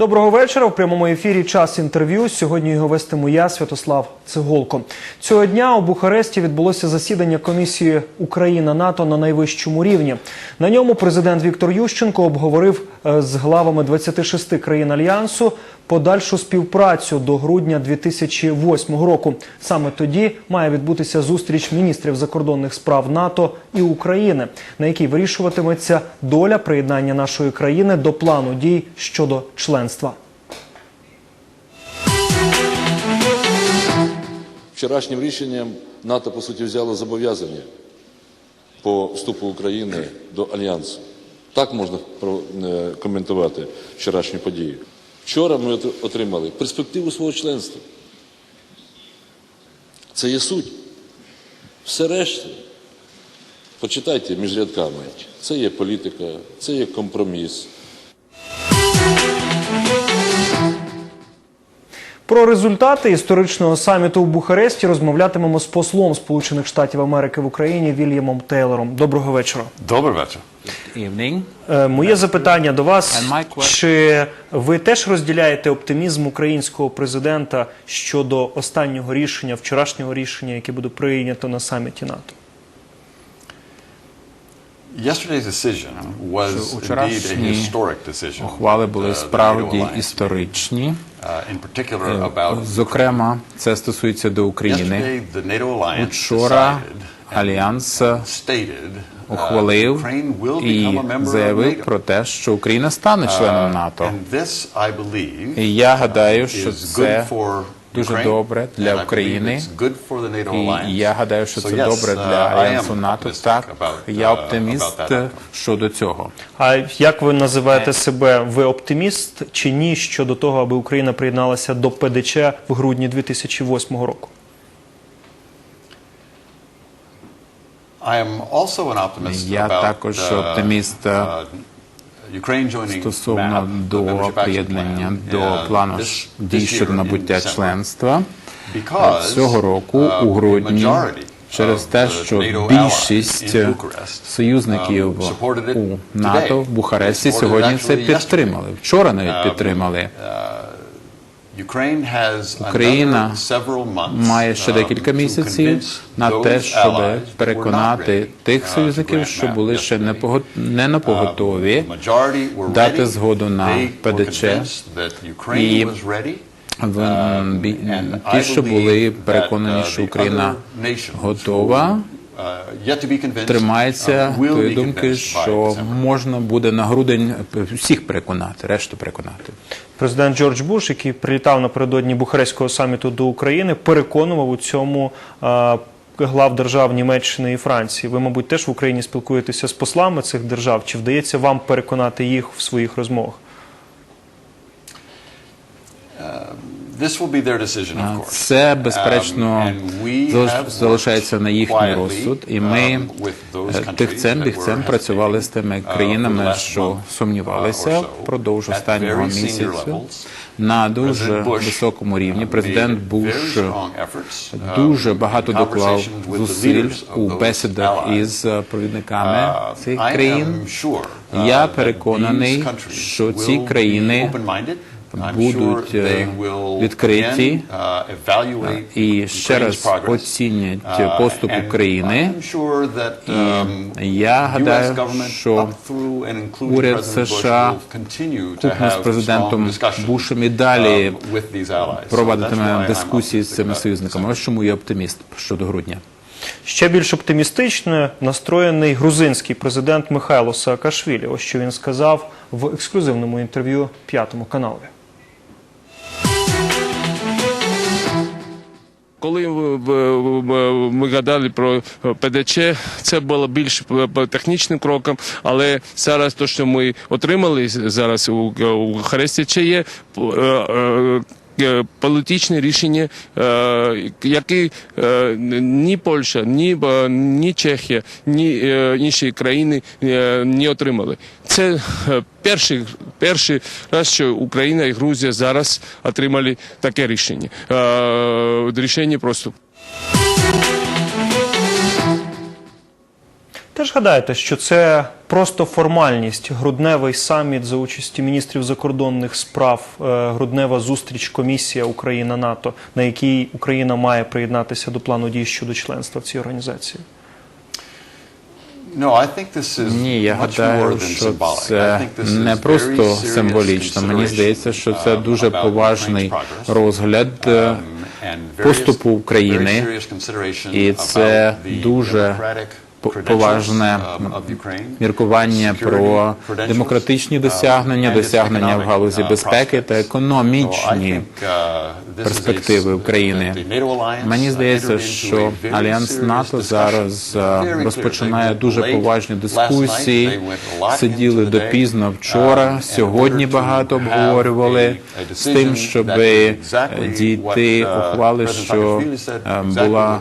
Доброго вечора. В прямому ефірі час інтерв'ю. Сьогодні його вестиму я, Святослав Цеголко. Цього дня у Бухаресті відбулося засідання комісії Україна НАТО на найвищому рівні. На ньому президент Віктор Ющенко обговорив е, з главами 26 країн альянсу подальшу співпрацю до грудня 2008 року. Саме тоді має відбутися зустріч міністрів закордонних справ НАТО і України, на якій вирішуватиметься доля приєднання нашої країни до плану дій щодо членства. Вчорашнім рішенням НАТО, по суті, взяло зобов'язання по вступу України до Альянсу. Так можна коментувати вчорашні події. Вчора ми отримали перспективу свого членства. Це є суть. Все решта, почитайте між рядками. Це є політика, це є компроміс. Про результати історичного саміту в Бухаресті розмовлятимемо з послом Сполучених Штатів Америки в Україні Вільямом Тейлором. Доброго вечора. Добрий вечір. Е, Моє запитання до вас: чи ви теж розділяєте оптимізм українського президента щодо останнього рішення, вчорашнього рішення, яке буде прийнято на саміті НАТО? Вчорашні. Ухвали були uh, справді історичні. Uh, Зокрема, це стосується до України. and Альянс uh, ухвалив і заявив про те, що Україна стане членом НАТО. І я гадаю, що це дуже добре для України. І я гадаю, що це добре uh, для Альянсу НАТО. Так, я uh, оптиміст щодо цього. А як ви називаєте себе? Ви оптиміст чи ні щодо того, аби Україна приєдналася до ПДЧ в грудні 2008 року? Я також uh, оптиміст, joining Стосовно до приєднання до uh, плану дій щодо набуття членства. Цього року uh, у грудні через те, що більшість союзників um, у НАТО в Бухаресті сьогодні це підтримали. Вчора навіть Um, підтримали. Україна має ще um, декілька місяців на те, щоб переконати тих uh, союзників, що були ще не на поготові. Uh, дати згоду на ПДЧ. І Um, Ті, що були переконані, uh, що Україна готова, uh, тримається uh, тої думки, що можна буде на грудень всіх переконати, решту переконати. Президент Джордж Буш, який прилітав напередодні Бухарестського саміту до України, переконував у цьому е, глав держав Німеччини і Франції. Ви, мабуть, теж в Україні спілкуєтеся з послами цих держав. Чи вдається вам переконати їх в своїх розмовах? This will be their decision, of course. Це безперечно Um, залишається на їхній розсуд, і ми um, е, тихцем бігцем працювали з тими uh, країнами, що сумнівалися uh, впродовж останнього місяцю levels. на дуже високому рівні. uh, Президент Буш uh, дуже багато доклав зусиль у бесідах із е, провідниками Uh, цих країн. uh, Я переконаний, що ці країни будуть, е, відкриті, uh, і ще раз оцінять Uh, поступ України. І um, я US гадаю, що уряд США купно з президентом Бушем і далі um, проводитиме дискусії з цими союзниками. Ось чому я оптиміст щодо грудня. Ще більш оптимістично настроєний грузинський президент Михайло Саакашвілі. Ось що він сказав в ексклюзивному інтерв'ю п'ятому каналу. Коли ми гадали про ПДЧ, це було більш технічним кроком, але зараз те, що ми отримали зараз у, це є е, е, політичне рішення, е, яке е, ні Польща, ні, е, ні Чехія, ні е, інші країни е, не отримали. Це е, перший, перший раз, що Україна і Грузія зараз отримали таке рішення. Е, Рішення просто. Теж гадаєте, що це просто формальність, грудневий саміт за участі міністрів закордонних справ, е, груднева зустріч комісія Україна НАТО, на якій Україна має приєднатися до плану дій щодо членства в цій організації? Ні, я гадаю, що це не просто символічно. Мені здається, що це um, дуже поважний розгляд е, um, various- поступу України, і це дуже поважне um, міркування про демократичні um, досягнення, досягнення в галузі uh, безпеки та економічні uh, перспективи України. Мені uh, здається, що Альянс НАТО зараз е, розпочинає дуже поважні дискусії. Сиділи допізно вчора. um, Сьогодні багато обговорювали з тим, щоб дійти uh, ухвали, що е, була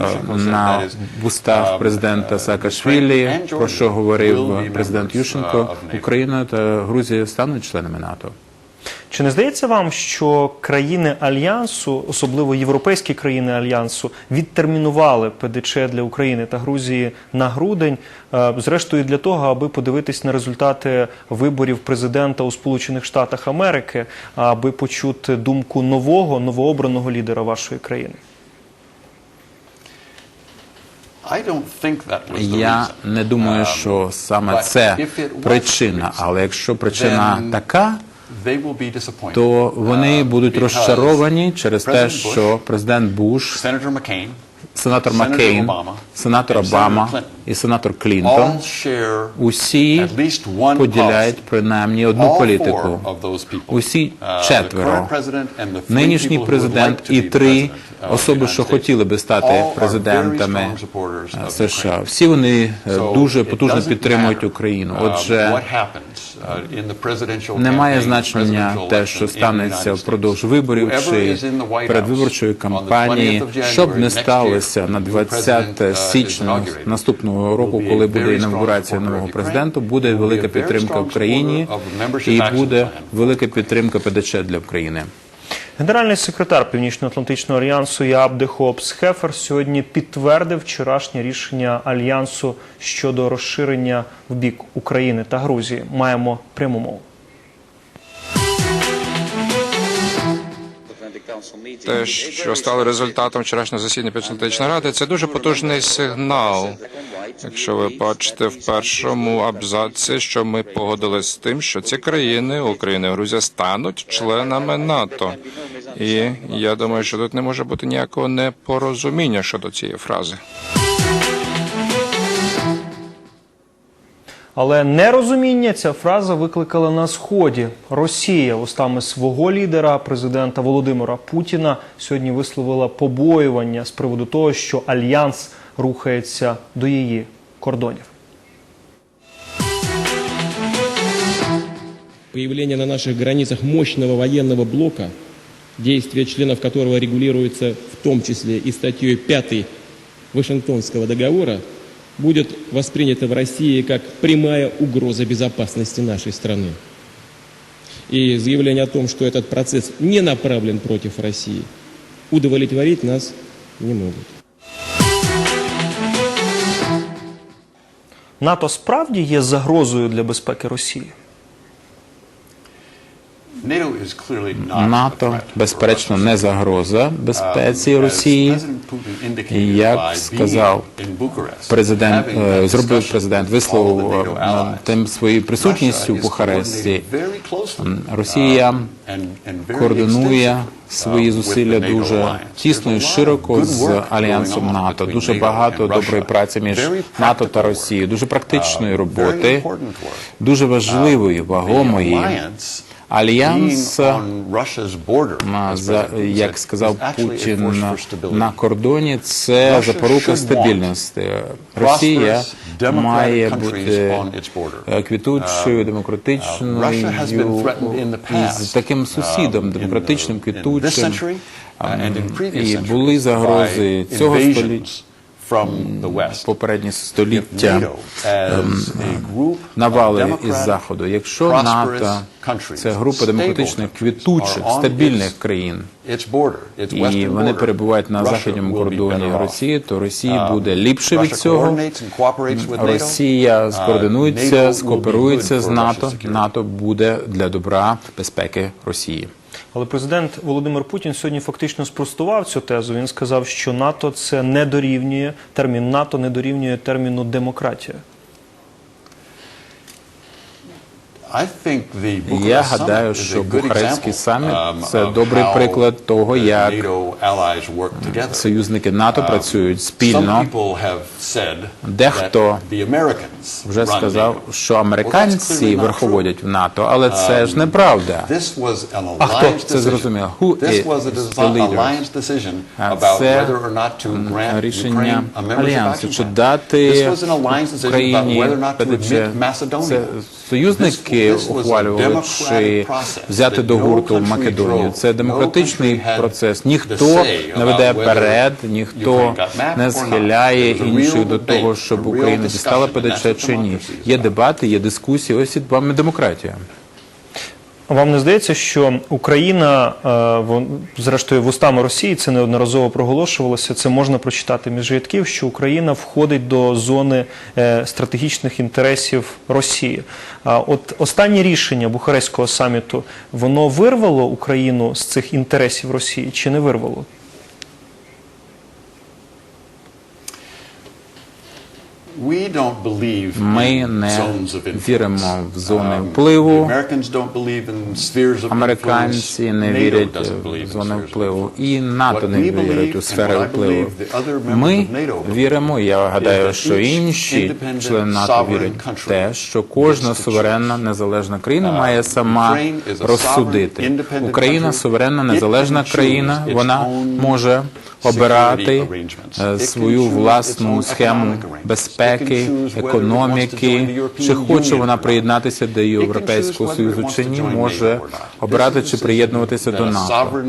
е, на вустах um, президента Саакашвілі, про що говорив президент Ющенко. Україна та Грузія стануть членами НАТО. Чи не здається вам, що країни альянсу, особливо європейські країни альянсу, відтермінували ПДЧ для України та Грузії на грудень, е, зрештою для того, аби подивитись на результати виборів президента у Сполучених Штатах Америки, аби почути думку нового новообраного лідера вашої країни? Я не думаю, Um, що саме це причина, але якщо причина така, то вони Uh, будуть розчаровані через те, що президент Буш, сенатор Маккейн, сенатор Обама і сенатор Клінтон усі поділяють принаймні одну політику. Усі uh, четверо. Нинішній президент і три особи, що хотіли би стати президентами е, США. Всі вони е, дуже потужно підтримують Україну. uh, Отже, uh, Немає значення те, що станеться впродовж виборів чи передвиборчої кампанії, 20th of щоб не сталося на when the new 20 president, uh, is січня наступного року, коли буде інавгурація нового президента, буде велика підтримка Україні і буде велика підтримка ПДЧ для України. Генеральний секретар Північно-Атлантичного альянсу Яаб де Хоопс Хефер сьогодні підтвердив вчорашнє рішення альянсу щодо розширення в бік України та Грузії. Маємо пряму мову. Те, що стало результатом вчорашнього засідання Північної ради, це дуже потужний сигнал. Якщо ви бачите в першому абзаці, що ми погодились з тим, що ці країни, Україна і Грузія, стануть членами НАТО. І я думаю, що тут не може бути ніякого непорозуміння щодо цієї фрази. Але нерозуміння ця фраза викликала на сході. Росія устами свого лідера, президента Володимира Путіна, сьогодні висловила побоювання з приводу того, що альянс рухається до її кордонів. Появление на наших границах мощного военного блока, действия членов которого регулируется в том числе и статьей 5 Вашингтонского договора, будет воспринято в России как прямая угроза безопасности нашей страны. И заявление о том, что этот процесс не направлен против России, удовлетворить нас не могут. НАТО справді є загрозою для безпеки Росії. НАТО, безперечно, не загроза безпеці Um, Росії. Як сказав Президент е, зробив президент, висловив е, тим своєю присутністю в Бухаресті. Росія um, координує свої um, зусилля дуже тісно і широко з альянсом НАТО. Дуже багато доброї праці між НАТО та Росією, дуже практичної Uh, роботи, дуже важливої, вагомої. Альянс На, як сказав Путін на, кордоні, це запорука стабільності. Росія має бути е, квітучою, Uh, демократичною past, із таким сусідом, um, демократичним, квітучим. uh, І були загрози цього століття. Попередні століття group навали із заходу. Якщо НАТО це група демократичних, квітучих, стабільних країн, і вони перебувають на Russia західному кордоні. Росії, то Росії Uh, буде ліпше від цього. Росія Uh, скоординується, скооперується з НАТО. НАТО буде для добра безпеки Росії. Але президент Володимир Путін сьогодні фактично спростував цю тезу. Він сказав, що НАТО це не дорівнює термін НАТО не дорівнює терміну демократія. Я гадаю, що Бухарестський саміт um, це добрий приклад того, як союзники НАТО працюють спільно. Дехто Вже сказав, що американці верховодять в НАТО, але це ж неправда. А хто це зрозумів? Who is the about це рішення альянсу, чи дати Україні. Це союзники A ухвалювали, чи взяти до гурту Македонію. Це демократичний процес. Ніхто не веде перед, ніхто не схиляє інших до того, щоб Україна дістала ПДЧ чи ні. Є дебати, є дискусії. Ось і вами демократія. Вам не здається, що Україна, е, зрештою, вустами Росії це неодноразово проголошувалося. Це можна прочитати між рядків, що Україна входить до зони е, стратегічних інтересів Росії. От останнє рішення Бухарестського саміту воно вирвало Україну з цих інтересів Росії чи не вирвало? Ми не віримо в зони Um, впливу. Американці не вірять в зони впливу, і НАТО не believe, у сфери впливу. Ми віримо, я гадаю, що інші члени НАТО вірять в те, що кожна суверенна незалежна країна має сама розсудити. Україна суверенна незалежна країна. Вона може обирати е, свою власну схему. It безпеки, економіки. Чи хоче вона приєднатися до Європейського Союзу чи ні, може is чи приєднуватися до НАТО.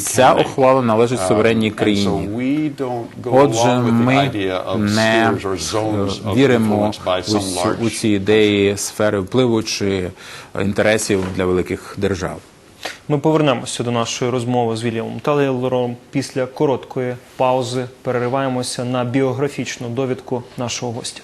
Ця ухвала належить суверенній Um, країні. Отже, ми не е, віримо у, ці ідеї сфери впливу чи е, інтересів для великих держав. Ми повернемося до нашої розмови з Вільямом Талейлором після короткої паузи. Перериваємося на біографічну довідку нашого гостя.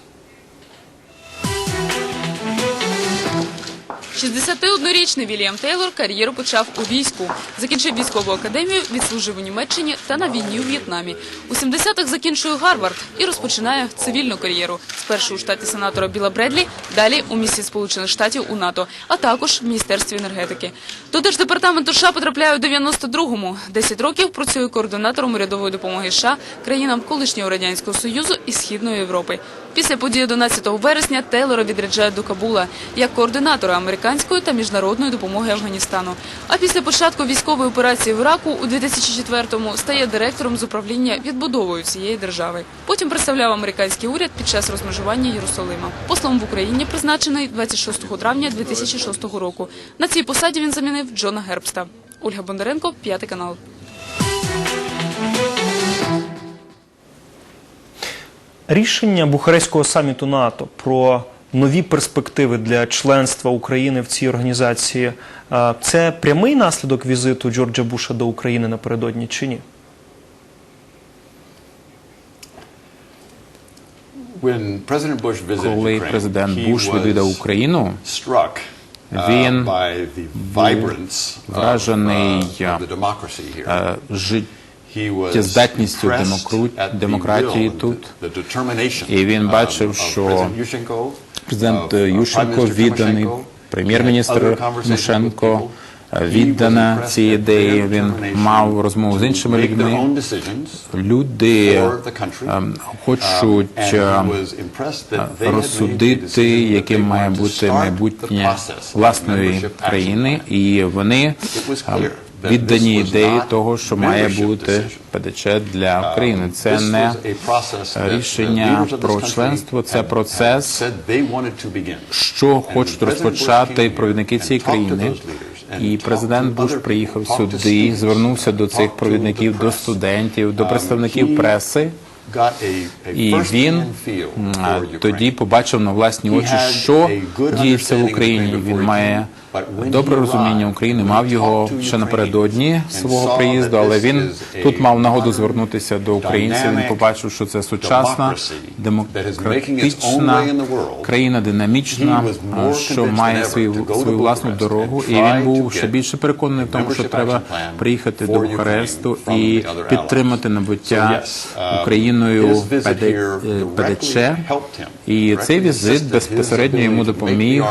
61-річний Вільям Тейлор кар'єру почав у війську. Закінчив військову академію, відслужив у Німеччині та на війні у В'єтнамі. У 70-х закінчує Гарвард і розпочинає цивільну кар'єру. Спершу у штаті сенатора Біла Бредлі, далі у місії Сполучених Штатів у НАТО, а також в Міністерстві енергетики. До Держдепартаменту США потрапляє у 92-му. 10 років працює координатором урядової допомоги США країнам колишнього радянського союзу і східної Європи. Після події 11 вересня Тейлора відряджають до Кабула як координатора американської та міжнародної допомоги Афганістану. А після початку військової операції в Іраку у 2004-му стає директором з управління відбудовою цієї держави. Потім представляв американський уряд під час розмежування Єрусалима. Послом в Україні призначений 26 травня 2006 року. На цій посаді він замінив Джона Гербста. Ольга Бондаренко, п'ятий канал. Рішення Бухарестського саміту НАТО про нові перспективи для членства України в цій організації це прямий наслідок візиту Джорджа Буша до України напередодні чи ні? Коли президент Буш відвідав Україну, uh, Він the vibrance of, вражений, uh, of the democracy here. жит- He was здатністю демократії тут. І він um, бачив, що Президент uh, Ющенко відданий, прем'єр-міністр. He віддана цій ідеї. Він мав розмову з іншими людьми. Люди ем, Um, хочуть ем, розсудити, яким має бути майбутнє власної країни, і вони Ем, віддані ідеї того, що має бути. ПДЧ для України. Це не рішення про членство, це процес, що хочуть розпочати провідники цієї країни. І президент Буш приїхав сюди, звернувся до цих провідників, до студентів, до Um, представників преси. І він тоді побачив на власні очі, що діється в Україні. Він має добре розуміння України. Мав його ще напередодні свого приїзду, але він тут мав нагоду звернутися до українців. Він побачив, що це сучасна, демократична країна, динамічна, що має свою свою власну дорогу. І він був ще більше переконаний в тому, що треба приїхати до Бухаресту і підтримати набуття uh, Україною his visit ПД- here е, ПДЧ. І цей візит безпосередньо йому допоміг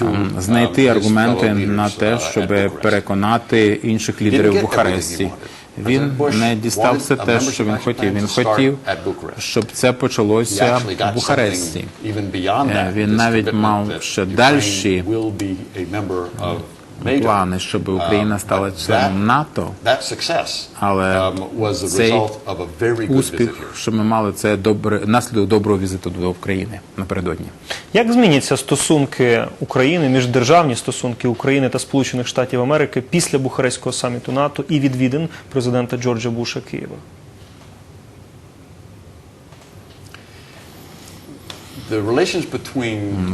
ем, um, знайти аргументи на те, uh, щоб переконати інших лідерів в Бухаресті. Він не дістав все wanted a те, що він хотів. Він хотів, щоб це почалося в Бухаресті. Е, він навіть мав ще дальші плани, щоб Україна Uh, стала членом НАТО. Але um, цей Успіх, що ми мали, це добре наслідок доброго візиту до України напередодні. Як зміняться стосунки України, міждержавні стосунки України та Сполучених Штатів Америки після Бухарестського саміту НАТО і відвідин президента Джорджа Буша Києва?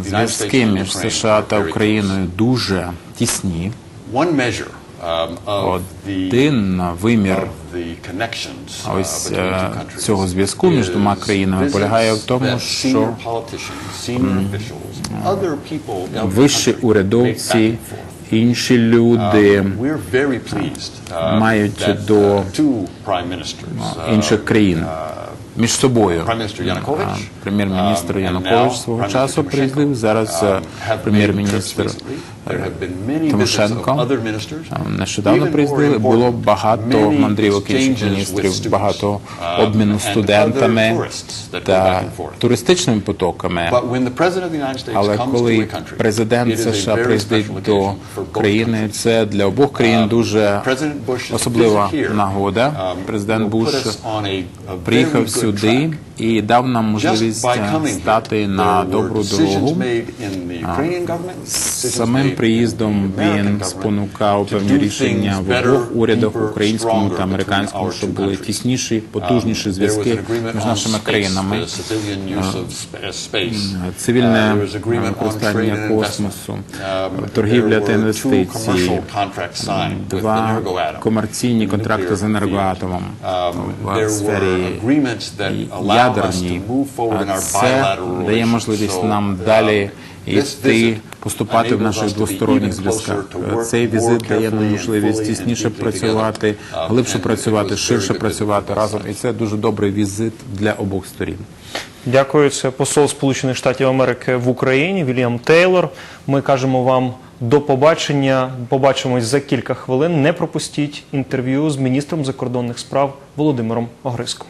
Зв'язки між США та. Україною дуже тісні. One measure um, of the, Один вимір connections uh, ось, е, цього зв'язку між двома країнами полягає в тому, що senior politicians, senior officials, other people in вищі урядовці, інші люди Um, uh, мають до, uh, uh, інших країн між собою. Прем'єр-міністр um, Янукович свого часу приїздив. Зараз um, е, прем'єр-міністр Тимошенко нещодавно приїздили. Було багато мандрівок інших міністрів, багато um, обміну студентами та туристичними потоками. Але коли президент США приїздить до країни, це для обох країн дуже особлива нагода. um, Президент Буш приїхав сюди і дав нам можливість е, стати на добру дорогу. Самим приїздом він спонукав певні рішення в обох урядах, українському та американському, щоб були тісніші, потужніші Um, зв'язки між нашими країнами. Цивільне Uh, використання космосу, Um, торгівля та інвестиції, два комерційні контракти з енергоатомом. Um, в сфері our це дає можливість нам uh, далі йти, поступати в наших двосторонніх зв'язках. Цей візит дає нам можливість тісніше працювати. Um, глибше працювати, ширше працювати разом. І це дуже добрий візит для обох сторін. Дякую. Це посол Сполучених Штатів Америки в Україні Вільям Тейлор. Ми кажемо вам до побачення. Побачимось за кілька хвилин. Не пропустіть інтерв'ю з міністром закордонних справ Володимиром Огриском.